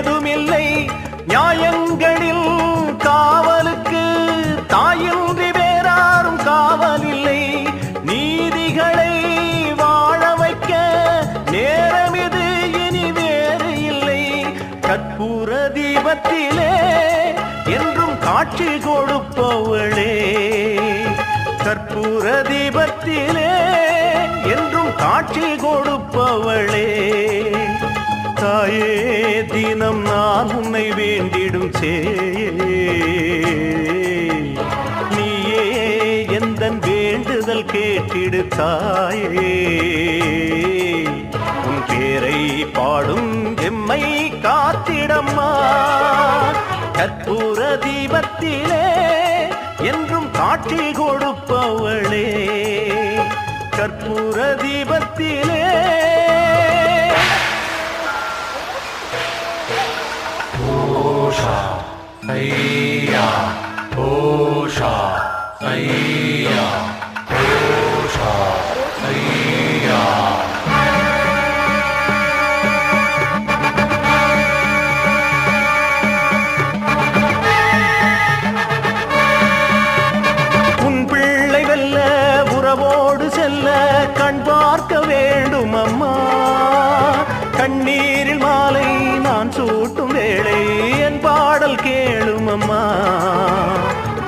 ஏதுமில்லை நியாயங்களில் காவலுக்கு தாயின்றி வேறாரும் காவலில்லை. நீதிகளை வாழ வைக்க நேரம் இது இனி வேறு இல்லை. கற்பூர தீபத்திலே என்றும் காட்சி கொடுப்பவளே. கற்பூர தீபத்திலே என்றும் காட்சி கொடுப்பவளே. தாயே தினம் நான் உன்னை வேண்டிடும் சே நீயே எந்த வேண்டுதல் கேட்டிடு தாயே உன் பேரை பாடும் எம்மை காத்திடம்மா. கற்பூர தீபத்திலே என்றும் காட்சி கொடுப்பவளே. கற்பூர தீபத்திலே ஓஷா ஐயா ஓஷா ஐயா ஓஷா ஐயா கண் பார்க்க வேண்டும் அம்மா கண்ணீர் அம்மா.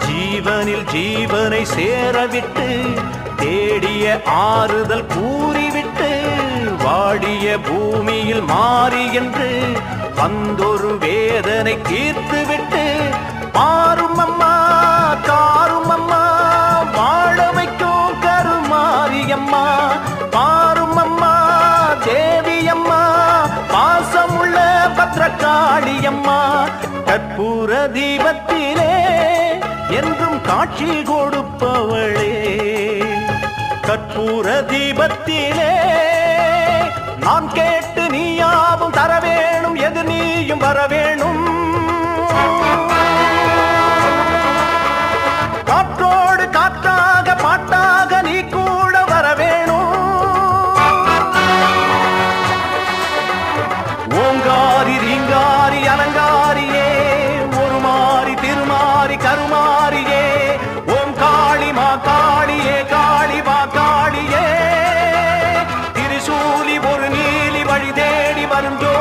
ஜீவனில் ஜீவனை சேரவிட்டு தேடிய ஆறுதல் கூறிவிட்டு வாடிய பூமியில் மாறி என்று வந்தொரு வேதனை தீர்த்துவிட்டு மாறும் அம்மா காரும் அம்மா வாழ வைக்கும் கருமாரியம்மா பாரும் அம்மா தேவி அம்மா பாசமுள்ள பத்ரகாளியம்மா கற்பூர தீபத்திலே என்றும் காட்சி கொடுப்பவளே. கற்பூர தீபத்திலே நான் கேட்டு நீயாவும் தர வேணும் எது நீயும் வர வேணும் But I'm doing?